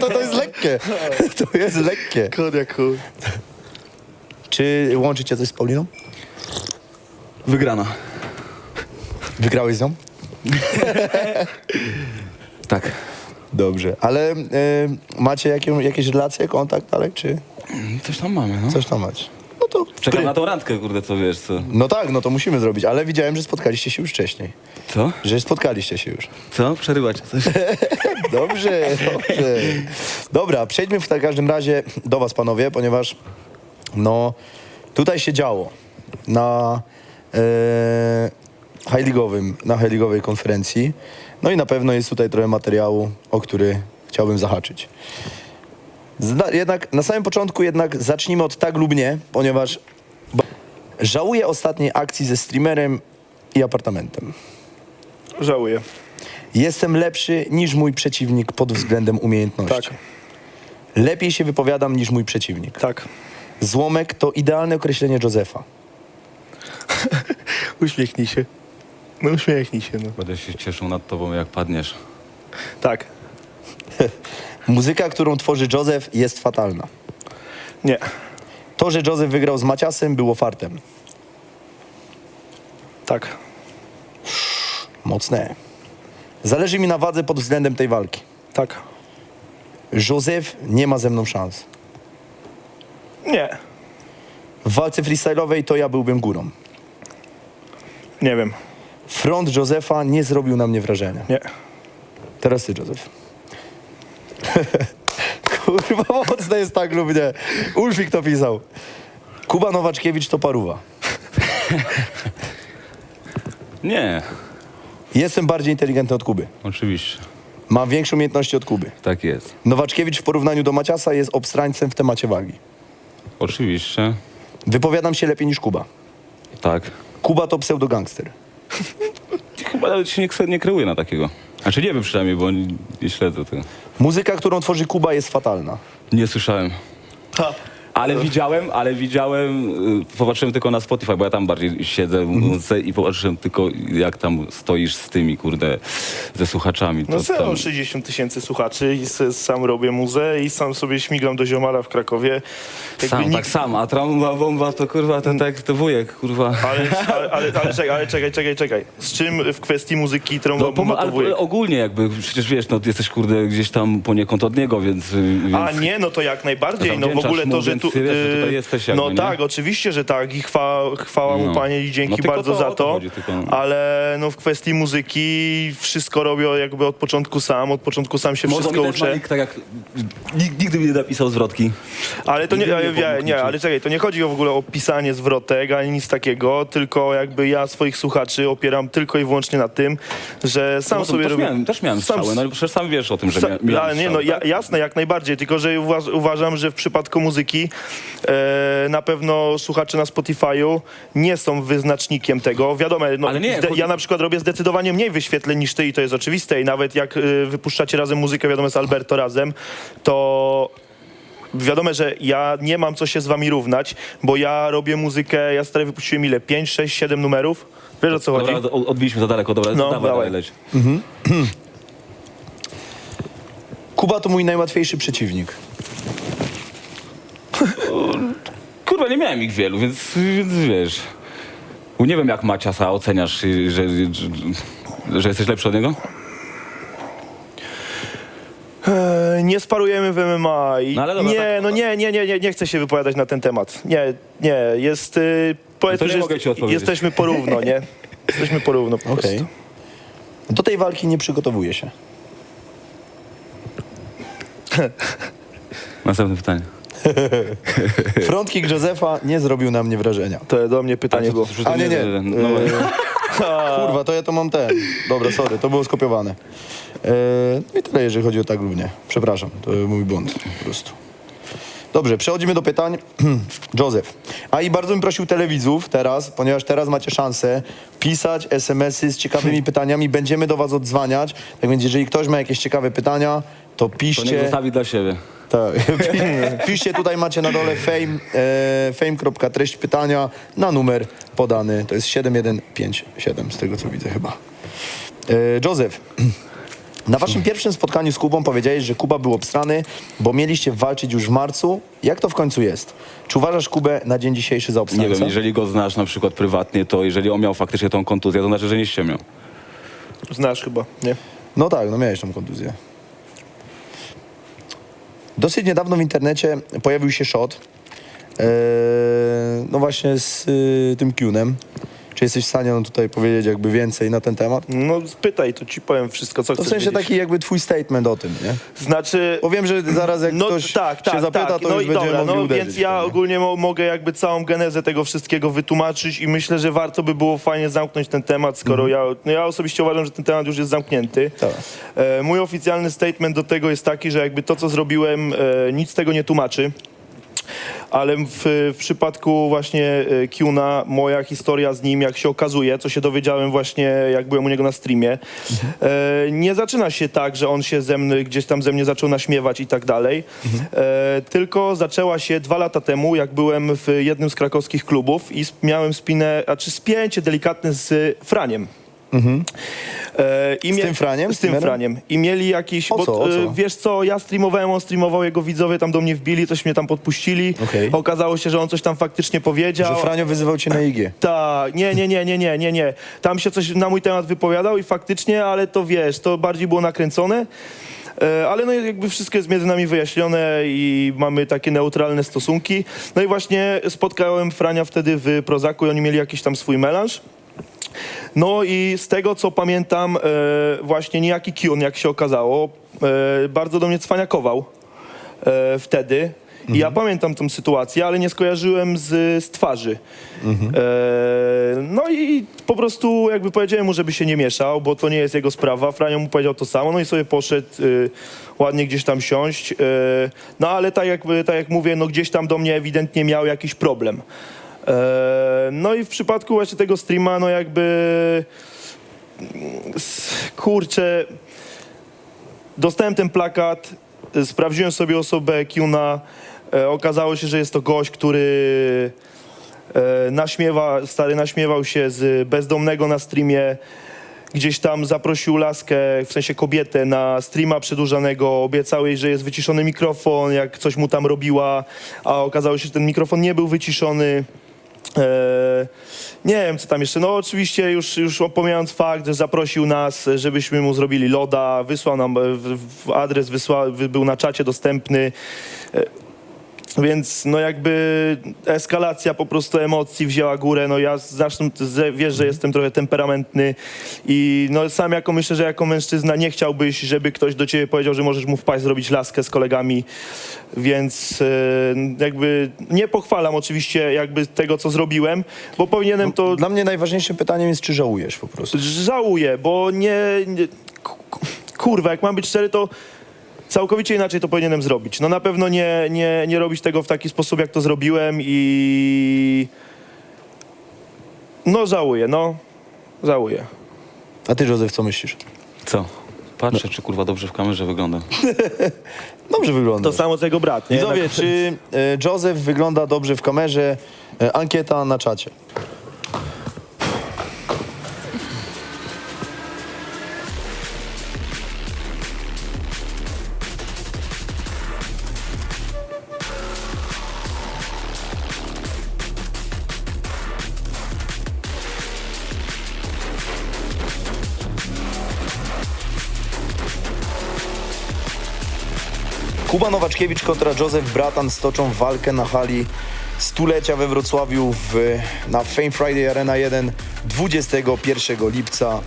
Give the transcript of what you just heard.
to, to jest lekkie. To jest lekkie. Koniak chuj. Czy łączy cię coś z Pauliną? Wygrana. Wygrałeś z nią? Tak. Dobrze. Ale e, macie jakie, jakieś relacje, kontakt dalej, czy Coś tam mamy, no. coś tam macie? To... Czekam na tą randkę, kurde, co wiesz, co? No tak, no to musimy zrobić, ale widziałem, że spotkaliście się już wcześniej. Co? Że spotkaliście się już. Co? Przerywać coś? Dobrze, dobrze. Dobra, przejdźmy w każdym razie do was, panowie, ponieważ no tutaj się działo na e, high league'owym, na high league'owej konferencji. No i na pewno jest tutaj trochę materiału, o który chciałbym zahaczyć. Zna, jednak na samym początku jednak zacznijmy od tak lub nie, ponieważ żałuję ostatniej akcji ze streamerem i apartamentem. Żałuję. Jestem lepszy niż mój przeciwnik pod względem umiejętności. Tak. Lepiej się wypowiadam niż mój przeciwnik. Tak. Złomek to idealne określenie Józefa. Uśmiechnij się. No uśmiechnij się, no. Będę się cieszył nad tobą, jak padniesz. Tak. Muzyka, którą tworzy Józef, jest fatalna. Nie. To, że Józef wygrał z Maciasem, było fartem. Tak. Mocne. Zależy mi na wadze pod względem tej walki. Tak. Józef nie ma ze mną szans. Nie. W walce freestyle'owej to ja byłbym górą. Nie wiem. Front Józefa nie zrobił na mnie wrażenia. Nie. Teraz ty, Józef. Kurwa, mocne jest tak lub nie. Ulfik to pisał. Kuba Nowaczkiewicz to paruwa. Nie, Jestem bardziej inteligentny od Kuby. oczywiście. Mam większe umiejętności od Kuby. Tak jest. Nowaczkiewicz w porównaniu do Maciasa jest obstrańcem w temacie wagi. Oczywiście. Wypowiadam się lepiej niż Kuba. Tak. Kuba to pseudogangster. Chyba nawet się nie, kse- nie kreuję na takiego. Znaczy nie wiem przynajmniej, bo nie, śledzę tego. Muzyka, którą tworzy Kuba jest fatalna. Nie słyszałem. Ha. Ale widziałem, ale widziałem, y, popatrzyłem tylko na Spotify, bo ja tam bardziej siedzę w muzyce i popatrzyłem tylko jak tam stoisz z tymi, kurde, ze słuchaczami. No To co, tam... mam 60 tysięcy słuchaczy i se, sam robię muzę i sam sobie śmigam do ziomara w Krakowie. Jakby Sam, nikt- tak sam, a trąba, bomba to kurwa, to tak, to wujek, kurwa. Ale, ale, ale, ale, czekaj, ale czekaj, czekaj, czekaj. Z czym w kwestii muzyki trąba No, bomba pom- to ale ogólnie jakby, przecież wiesz, no jesteś kurde gdzieś tam poniekąd od niego, więc... y, więc... A nie, no to jak najbardziej. No w Zawdzięczasz ogóle mu, to, że więc tu. wiesz, że y, tutaj jesteś jakby, no nie? tak, oczywiście, że tak. I chwa, chwała mu No. panie i No dzięki tylko bardzo to, za o to to. chodzi, tylko- Ale no w kwestii muzyki wszystko robię jakby od początku sam, od początku sam się Może wszystko mi też uczę. Malik, tak jak nigdy mi nie napisał zwrotki. Ale to nie, Nigdy ale, nie pomógł nie, nie, niczym. ale czekaj, to nie chodzi w ogóle o pisanie zwrotek ani nic takiego, tylko jakby ja swoich słuchaczy opieram tylko i wyłącznie na tym, że sam No, sobie też, robię. miałem, też miałem sam- strzały, no przecież sam wiesz o tym, że mia, miałem ale nie, no strzały, ja, tak? jasne, jak najbardziej, tylko że uważ, uważam, że w przypadku muzyki e, na pewno słuchacze na Spotify'u nie są wyznacznikiem tego. Wiadomo, no, Ale nie, zde- ja na przykład robię zdecydowanie mniej wyświetleń niż ty i to jest oczywiste i nawet jak e, wypuszczacie razem muzykę, wiadomo, z Alberto razem, to wiadomo, że ja nie mam co się z wami równać, bo ja robię muzykę, ja stary wypuściłem ile? 5, 6, 7 numerów? Wiesz o co chodzi? Dobra, o- odbiliśmy za daleko, dobra, No, dawaj, dawaj. dawaj, leć. Kuba to mój najłatwiejszy przeciwnik. Kurwa, nie miałem ich wielu, więc, więc wiesz... Nie wiem, jak Maciasa oceniasz, y, że, że, że jesteś lepszy od niego? E, Nie sparujemy w MMA. I No ale dobra, nie, tak- no nie, nie, nie, nie, nie chcę się wypowiadać na ten temat. Nie, nie, jest, y, powiedzmy, nie że mogę jest, ci odpowiedzieć. jesteśmy porówno, nie? Jesteśmy porówno po Okej. prostu. Do tej walki nie przygotowuję się. Następne pytanie. Frontkick Józefa nie zrobił na mnie wrażenia. To do mnie pytanie było. A nie, nie. No, E, kurwa, to ja to mam ten. Dobra, sorry, to było skopiowane. E, no I tyle, jeżeli chodzi o tak lub nie. Przepraszam, to mój błąd po prostu. Dobrze, przechodzimy do pytań. Józef. A i bardzo bym prosił telewidzów teraz, ponieważ teraz macie szansę pisać SMS-y z ciekawymi pytaniami. Będziemy do was odzwaniać. Tak więc, jeżeli ktoś ma jakieś ciekawe pytania, to to niech piszcie. zostawi dla siebie. Tak. Piszcie tutaj macie na dole fame, e, fame.treść pytania na numer podany. To jest 7157 z tego co widzę chyba. E, Józef, Na waszym pierwszym spotkaniu z Kubą powiedziałeś, że Kuba był obstrany, bo mieliście walczyć już w marcu. Jak to w końcu jest? Czy uważasz Kubę na dzień dzisiejszy za Nie obstrańca? wiem, jeżeli go znasz na przykład prywatnie, to jeżeli on miał faktycznie tą kontuzję, to znaczy, że nie ściemiał. Znasz chyba, nie? No tak, no miałeś tą kontuzję. Dosyć niedawno w internecie pojawił się shot, e, no właśnie z y, tym Kunem. Czy jesteś w stanie nam tutaj powiedzieć jakby więcej na ten temat? No spytaj, to ci powiem wszystko, co To w chcesz sensie wiedzieć. taki jakby twój statement o tym, nie? Znaczy... Bo wiem, że zaraz jak No ktoś tak, tak, się zapyta, tak. to no już i będziemy dobra, mogli no uderzyć. więc w ja to, nie? ogólnie mo- mogę jakby całą genezę tego wszystkiego wytłumaczyć i myślę, że warto by było fajnie zamknąć ten temat, skoro ja, no ja osobiście uważam, że ten temat już jest zamknięty. Tak. E, mój oficjalny statement do tego jest taki, że jakby to, co zrobiłem, e, nic tego nie tłumaczy. Ale w, w przypadku właśnie e, Kiuna, moja historia z nim, jak się okazuje, co się dowiedziałem właśnie, jak byłem u niego na streamie, e, nie zaczyna się tak, że on się ze mnie, gdzieś tam ze mnie zaczął naśmiewać i tak dalej, e, tylko zaczęła się dwa lata temu, jak byłem w jednym z krakowskich klubów i miałem spinę, a czy spięcie delikatne z Franiem. E, i Z mie- tym Franiem? Z tym Streamerem? Franiem. I mieli jakiś... O co, o co? e, Wiesz co, ja streamowałem, on streamował, jego widzowie tam do mnie wbili, coś mnie tam podpuścili. Okej. Okazało się, że on coś tam faktycznie powiedział. Że Franio wyzywał cię na IG. Tak, nie, nie, nie, nie, nie, nie, nie. Tam się coś na mój temat wypowiadał i faktycznie, ale to wiesz, to bardziej było nakręcone. E, Ale no jakby wszystko jest między nami wyjaśnione i mamy takie neutralne stosunki. No i właśnie spotkałem Frania wtedy w Prozaku i oni mieli jakiś tam swój melanż. No i z tego co pamiętam, e, właśnie niejaki Kion, jak się okazało, e, bardzo do mnie cwaniakował e, wtedy. I ja pamiętam tą sytuację, ale nie skojarzyłem z, z twarzy. E, no i po prostu jakby powiedziałem mu, żeby się nie mieszał, bo to nie jest jego sprawa. Franio mu powiedział to samo, no i sobie poszedł y, ładnie gdzieś tam siąść. No ale tak jak, tak jak mówię, no gdzieś tam do mnie ewidentnie miał jakiś problem. E, no i w przypadku właśnie tego streama, no jakby s- kurczę, dostałem ten plakat, sprawdziłem sobie osobę Kiuna, e, okazało się, że jest to gość, który e, naśmiewa, stary naśmiewał się z bezdomnego na streamie, gdzieś tam zaprosił laskę, w sensie kobietę na streama przedłużanego, obiecał jej, że jest wyciszony mikrofon, jak coś mu tam robiła, a okazało się, że ten mikrofon nie był wyciszony. E, nie wiem, co tam jeszcze. No oczywiście już, już pomijając fakt, że zaprosił nas, żebyśmy mu zrobili loda, wysłał nam w, w adres, wysłał, wy- był na czacie dostępny. E, Więc no jakby eskalacja po prostu emocji wzięła górę. No ja zresztą wiesz, że jestem trochę temperamentny i no sam jako myślę, że jako mężczyzna nie chciałbyś, żeby ktoś do ciebie powiedział, że możesz mu wpaść, zrobić laskę z kolegami. Więc e, jakby nie pochwalam oczywiście jakby tego, co zrobiłem, bo powinienem to... Dla mnie najważniejszym pytaniem jest, czy żałujesz po prostu. Żałuję, bo nie, nie... ku- ku- Kurwa, jak mam być szczery, to całkowicie inaczej to powinienem zrobić. No na pewno nie, nie, nie robić tego w taki sposób, jak to zrobiłem i... No żałuję, no. Żałuję. A ty, Józef, co myślisz? Co? Patrzę, czy kurwa dobrze w kamerze wygląda. Dobrze wygląda. To samo co jego brat, nie? Widzowie, Tak- czy e, Józef wygląda dobrze w kamerze? E, Ankieta na czacie. Kuba Nowaczkiewicz kontra Józef Bratan stoczą walkę na hali stulecia we Wrocławiu w, na Fame Friday Arena 1 21 lipca.